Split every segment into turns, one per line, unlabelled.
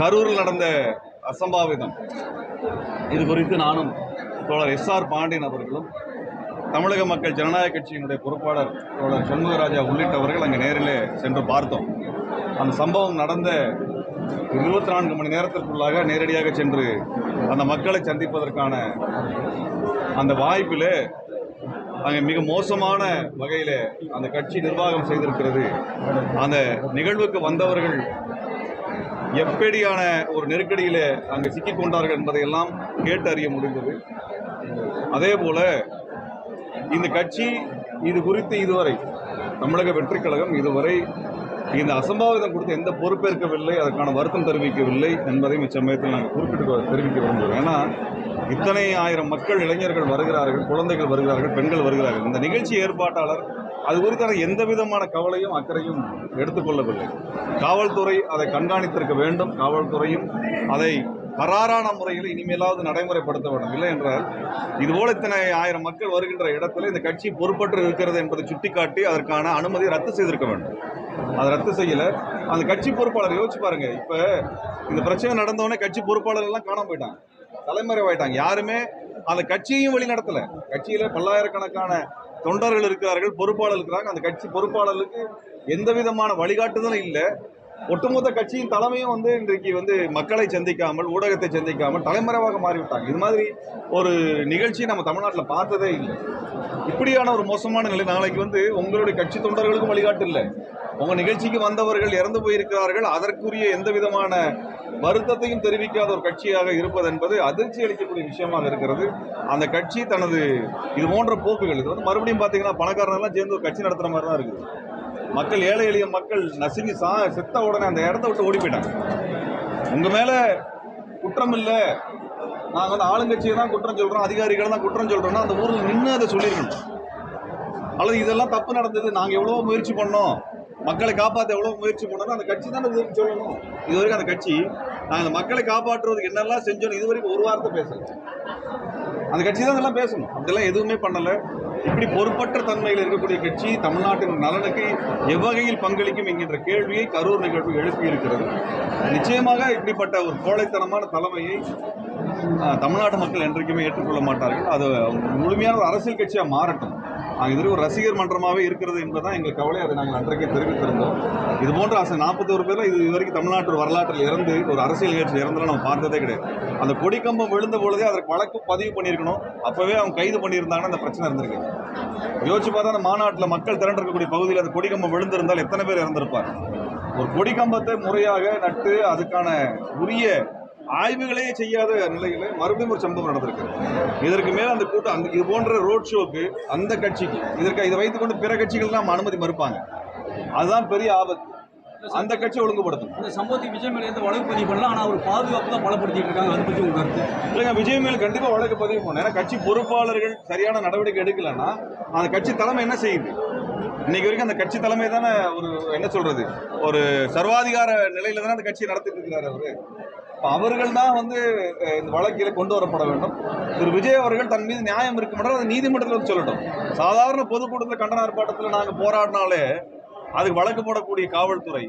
கரூரில் நடந்த அசம்பாவிதம். இது குறித்து நானும் தோழர் எஸ்ஆர் பாண்டியன் அவர்களும் தமிழக மக்கள் ஜனநாயக கட்சியினுடைய பொறுப்பாளர் தோழர் சண்முகராஜா உள்ளிட்டவர்கள் அங்கே நேரில் சென்று பார்த்தோம். அந்த சம்பவம் நடந்த இருபத்தி நான்கு மணி நேரத்திற்குள்ளாக நேரடியாக சென்று அந்த மக்களை சந்திப்பதற்கான அந்த வாய்ப்பில் அங்கே மிக மோசமான வகையில் அந்த கட்சி நிர்வாகம் செய்திருக்கிறது. அந்த நிகழ்வுக்கு வந்தவர்கள் எப்படியான ஒரு நெருக்கடியில் அங்கே சிக்கிக் கொண்டார்கள் என்பதையெல்லாம் கேட்டு அறிய முடிந்தது. அதே போல் இந்த கட்சி இது குறித்து இதுவரை தமிழக வெற்றிக் கழகம் இதுவரை இந்த அசம்பாவிதம் கொடுத்து எந்த பொறுப்பேற்கவில்லை அதற்கான வருத்தம் தெரிவிக்கவில்லை என்பதையும் இச்சமயத்தில் நாங்கள் குறிப்பிட்டு தெரிவிக்க விரும்புகிறோம். ஏன்னா இத்தனை ஆயிரம் மக்கள் இளைஞர்கள் வருகிறார்கள் குழந்தைகள் வருகிறார்கள் பெண்கள் வருகிறார்கள். இந்த நிகழ்ச்சி ஏற்பாட்டாளர் அது குறித்தான எந்த விதமான கவலையும் அக்கறையும் எடுத்துக்கொள்ளவில்லை காவல்துறை அதை கண்காணித்திருக்க வேண்டும். காவல்துறையும் அதை கராரான முறையில் இனிமேலாவது நடைமுறைப்படுத்த வேண்டும். இல்லை என்றால் இதுபோல இத்தனை ஆயிரம் மக்கள் வருகின்ற இடத்துல இந்த கட்சி பொறுப்பற்று இருக்கிறது என்பதை சுட்டிக்காட்டி அதற்கான அனுமதியை ரத்து செய்திருக்க வேண்டும். அதை ரத்து செய்யல. அந்த கட்சி பொறுப்பாளர் யோசிச்சு பாருங்க. இப்ப இந்த பிரச்சனை நடந்தவொடனே கட்சி பொறுப்பாளர் எல்லாம் காணாம போயிட்டாங்க. தலைமறைவாயிட்டாங்க. யாருமே அந்த கட்சியையும் வழிநடத்தல கட்சியில பல்லாயிரக்கணக்கான தொண்டர்கள் இருக்கிறார்கள் பொறுப்பாளர் இருக்கிறாங்க. அந்த கட்சி பொறுப்பாளர்களுக்கு எந்த விதமான வழிகாட்டுதலும் இல்லை. ஒட்டுமொத்த கட்சியின் தலைமையும் வந்து இன்றைக்கு வந்து மக்களை சந்திக்காமல் ஊடகத்தை சந்திக்காமல் தலைமறைவாக மாறிவிட்டாங்க. இது மாதிரி ஒரு நிகழ்ச்சி நம்ம தமிழ்நாட்டில் பார்த்ததே இல்லை. இப்படியான ஒரு மோசமான நிலை நாளைக்கு வந்து உங்களுடைய கட்சி தொண்டர்களுக்கும் வழிகாட்டு இல்லை. உங்கள் நிகழ்ச்சிக்கு வந்தவர்கள் இறந்து போயிருக்கிறார்கள். அதற்குரிய எந்த விதமான வருத்தத்தையும் தெரிவிக்காத ஒரு கட்சியாக இருப்பது என்பது அதிர்ச்சி அளிக்கக்கூடிய விஷயமாக இருக்கிறது. அந்த கட்சி தனது இது போன்ற போக்குகள் இது வந்து மறுபடியும் பார்த்தீங்கன்னா பணக்காரங்கெல்லாம் சேர்ந்து ஒரு கட்சி நடத்துற மாதிரி தான் இருக்குது. மக்கள் ஏழை எளிய மக்கள் நசுங்கி சா செத்த உடனே அந்த இடத்த விட்டு ஓடி போயிட்டாங்க. உங்க மேல குற்றம் இல்லை. நாங்கள் வந்து ஆளுங்கட்சியை தான் குற்றம் சொல்கிறோம் அதிகாரிகளை தான் குற்றம் சொல்கிறோம்னா அந்த ஊரில் நின்று அதை சொல்லியிருக்கணும் அல்லது இதெல்லாம் தப்பு நடந்தது நாங்கள் எவ்வளோ முயற்சி பண்ணோம் மக்களை காப்பாற்ற எவ்வளோ முயற்சி பண்ணணும் அந்த கட்சி தானே இது சொல்லணும். இது வரைக்கும் அந்த கட்சி நாங்கள் மக்களை காப்பாற்றுறதுக்கு என்னெல்லாம் செஞ்சோம் இது வரைக்கும் ஒரு வாரத்தை பேசல. அந்த கட்சி தான் இதெல்லாம் பேசணும். அதெல்லாம் எதுவுமே பண்ணலை. இப்படி பொறுப்பற்ற தன்மையில் இருக்கக்கூடிய கட்சி தமிழ்நாட்டின் நலனுக்கு எவ்வகையில் பங்களிக்கும் என்கின்ற கேள்வியை கரூர் நிகழ்வு எழுப்பியிருக்கிறது. நிச்சயமாக இப்படிப்பட்ட ஒரு கோழைத்தனமான தலைமையை தமிழ்நாட்டு மக்கள் என்றைக்குமே ஏற்றுக்கொள்ள மாட்டார்கள். அது முழுமையான ஒரு அரசியல் கட்சியாக மாறட்டும். இது ஒரு ரசிகர் மன்றமாகவே இருக்கிறது என்பதுதான் எங்கள் கவலை. அதை நாங்கள் அன்றைக்கே தெரிவித்திருந்தோம். இது போன்ற அரசு நாற்பத்தோரு பேரில் இது இதுவரைக்கும் தமிழ்நாட்டு வரலாற்றில் இறந்து ஒரு அரசியல் நிகழ்ச்சி இறந்தெல்லாம் நம்ம பார்த்ததே கிடையாது. அந்த கொடிக்கம்பம் விழுந்த பொழுதே அதற்கு வழக்கு பதிவு பண்ணியிருக்கணும். அப்போவே அவங்க கைது பண்ணியிருந்தாங்கன்னா அந்த பிரச்சனை இருந்திருக்கு யோசிச்சு பார்த்தா அந்த மாநாட்டில் மக்கள் திரண்டிருக்கக்கூடிய பகுதியில் அந்த கொடிக்கம்பம் விழுந்திருந்தால் எத்தனை பேர் இறந்திருப்பார்? ஒரு கொடிக்கம்பத்தை முறையாக நட்டு அதுக்கான உரிய ஆய்வுகளே செய்யாத நிலையில மறுபடியும் ஒரு சம்பவம் நடந்திருக்கு. இதற்கு மேல் அந்த கூட்டம் அந்த இது போன்ற ரோட் ஷோக்கு அந்த கட்சிக்கு இதற்கு இதை வைத்துக்கொண்டு பிற கட்சிகள்லாம் அனுமதி மறுப்பாங்க. அதுதான் பெரிய ஆபத்து. அந்த கட்சி ஒழுங்குபடுத்தும்.
இந்த சம்பவத்துக்கு விஜய் மேலே எந்த வழக்கு பதிவு பண்ணல ஆனால் அவர் பாதுகாப்பு தான் பலப்படுத்திட்டு இருக்காங்க. அதை பற்றி உங்க கருத்து?
இல்லைங்க விஜய் மேல் கண்டிப்பா வழக்கு பதிவு பண்ணணும். ஏன்னா கட்சி பொறுப்பாளர்கள் சரியான நடவடிக்கை எடுக்கலைன்னா அந்த கட்சி தலைமை என்ன செய்யுது? இன்னைக்கு வரைக்கும் அந்த கட்சி தலைமை தானே ஒரு என்ன சொல்றது ஒரு சர்வாதிகார நிலையில தானே அந்த கட்சியை நடத்திட்டு இருக்கிறாரு அவரு. அவர்கள் தான் வந்து இந்த வழக்கில் கொண்டு வரப்பட வேண்டும். திரு. விஜய் அவர்கள் தன் மீது நியாயம் இருக்கும் என்றால் அதை நீதிமன்றத்தில் வந்து சொல்லட்டும். சாதாரண பொதுக்கூட்டத்தில் கண்டன ஆர்ப்பாட்டத்தில் நாங்கள் போராடினாலே அதுக்கு வழக்கு போடக்கூடிய காவல்துறை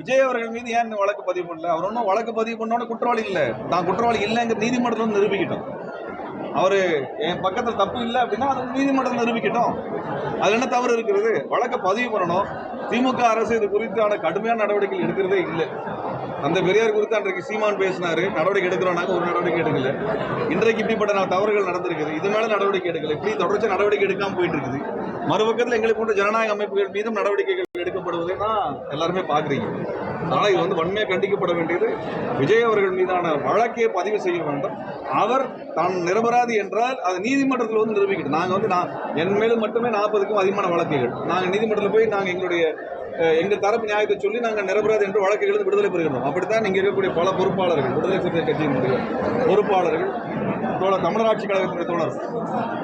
விஜய் அவர்கள் மீது ஏன் வழக்கு பதிவு பண்ணல? அவர் ஒன்றும் வழக்கு பதிவு பண்ணோன்னு குற்றவாளி இல்லை. நான் குற்றவாளி இல்லைங்கிற நீதிமன்றத்தில் வந்து அவர் என் பக்கத்தில் தப்பு இல்லை அப்படின்னா அது நீதிமன்றத்தில் நிரூபிக்கட்டும். அதில் என்ன தவறு இருக்கிறது? வழக்கை பதிவு பண்ணணும். திமுக அரசு இது குறித்தான கடுமையான நடவடிக்கைகள் எடுக்கிறதே இல்லை. அந்த பெரியார் குறித்து அன்றைக்கு சீமான் பேசினார். நடவடிக்கை எடுக்கிறோம்னாக்க ஒரு நடவடிக்கை எடுக்கல. இன்றைக்கு இப்படிப்பட்ட நா- தவறுகள் நடந்திருக்குது. இது மேலே நடவடிக்கை எடுக்கல. இப்படி தொடர்ச்சி நடவடிக்கை எடுக்காமல் போயிட்டு இருக்குது. மறுபக்கத்தில் எங்களை போன்ற ஜனநாயக அமைப்புகள் மீதும் நடவடிக்கைகள் எடுக்கப்படுவதை தான் எல்லாருமே பார்க்குறீங்க. அதனால் இது வந்து வன்மையாக கண்டிக்கப்பட வேண்டியது. விஜய் அவர்கள் மீதான வழக்கை பதிவு செய்ய வேண்டும். அவர் தான் நிரபராதி என்றால் அது நீதிமன்றத்தில் வந்து நிரூபிக்கணும் நாங்கள் வந்து நான் என் மேலும் மட்டுமே நாற்பதுக்கும் அதிகமான வழக்குகள். நாங்கள் நீதிமன்றத்தில் போய் நாங்கள் எங்களுடைய எங்கள் தரப்பு நியாயத்தை சொல்லி நாங்கள் நிரபராது என்று வழக்குகள் விடுதலை பெறுகிறோம் அப்படித்தான் இங்கே இருக்கக்கூடிய பல பொறுப்பாளர்கள் விடுதலை சிறுத்தை கட்சியினுடைய பொறுப்பாளர்கள் தோழர் தமிழராட்சி கழகத்தினுடைய தோழர்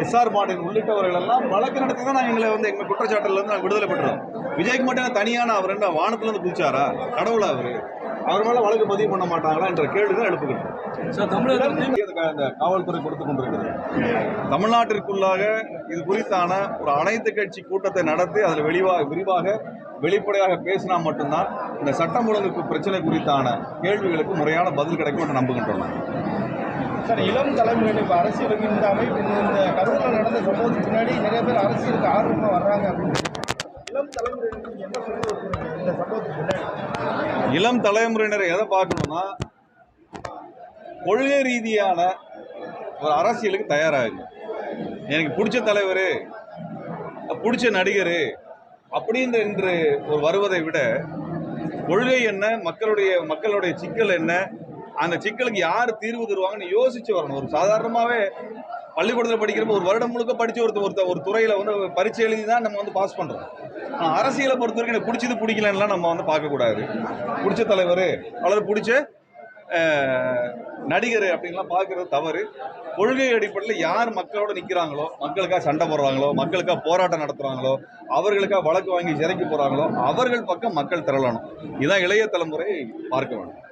எஸ்ஆர் பாண்டியன் உள்ளிட்டவர்கள் எல்லாம் வழக்கு நடத்தி தான் நாங்கள் எங்களை வந்து எங்கள் குற்றச்சாட்டிலிருந்து நாங்கள் விடுதலை பெற்றோம். விஜய்க்கு மட்டும் தனியான அவர் என்ன வானத்துலேருந்து குதிச்சாரா? கடவுளா அவர்? அவர் மேல வழக்கு பதிவு பண்ண மாட்டாங்களா என்ற கேள்வி தான் எழுப்புகின்றோம்
சார்
இந்த காவல்துறை கொடுத்து கொண்டிருக்கிறது. தமிழ்நாட்டிற்குள்ளாக இது குறித்தான ஒரு அனைத்து கட்சி கூட்டத்தை நடத்தி அதில் வெளிவாக விரிவாக வெளிப்படையாக பேசினா மட்டும்தான் இந்த சட்டம் ஒழுங்கு பிரச்சனை குறித்தான கேள்விகளுக்கு முறையான பதில் கிடைக்கும் என்று நம்புகின்றோம்.
சார் இளம் தலைமுறையினர் இப்போ அரசியலுக்கு இந்த அமைப்பு இந்த- கருத்தில் நடந்த சம்பவத்துக்கு பின்னாடி நிறைய பேர் அரசியலுக்கு ஆர்வமாக வர்றாங்க அப்படின்னு. இளம்
தலைமுறையினர் எதை பார்க்கணும்னா கொள்கை ரீதியான ஒரு அரசியலுக்கு தயாராகுங்க. எனக்கு பிடிச்ச தலைவர் பிடிச்ச நடிகர் அப்படின்ற என்று ஒரு வருவதை விட கொள்கை என்ன மக்களுடைய மக்களுடைய சிக்கல் என்ன அந்த சிக்கலுக்கு யார் தீர்வு தருவாங்கன்னு யோசிச்சு வரணும். ஒரு சாதாரணமாகவே பள்ளிக்கூடத்தில் படிக்கிறப்ப ஒரு வருடம் முழுக்க படித்து ஒருத்த ஒருத்த ஒரு துறையில் வந்து பரீட்சை எழுதி தான் நம்ம வந்து பாஸ் பண்ணுறோம் ஆனால் அரசியலை பொறுத்த வரைக்கும் எனக்கு பிடிச்சது பிடிக்கலன்னா நம்ம வந்து பார்க்கக்கூடாது பிடிச்ச தலைவர் அல்லது பிடிச்ச நடிகர் அப்படின்லாம் பார்க்குறது தவறு. கொள்கை அடிப்படையில் யார் மக்களோட நிற்கிறாங்களோ மக்களுக்காக சண்டை போடுறாங்களோ மக்களுக்காக போராட்டம் நடத்துகிறாங்களோ அவர்களுக்காக வழக்கு வாங்கி சிறைக்கு போகிறாங்களோ அவர்கள் பக்கம் மக்கள் திரளணும். இதுதான் இளைய தலைமுறை பார்க்க வேண்டும்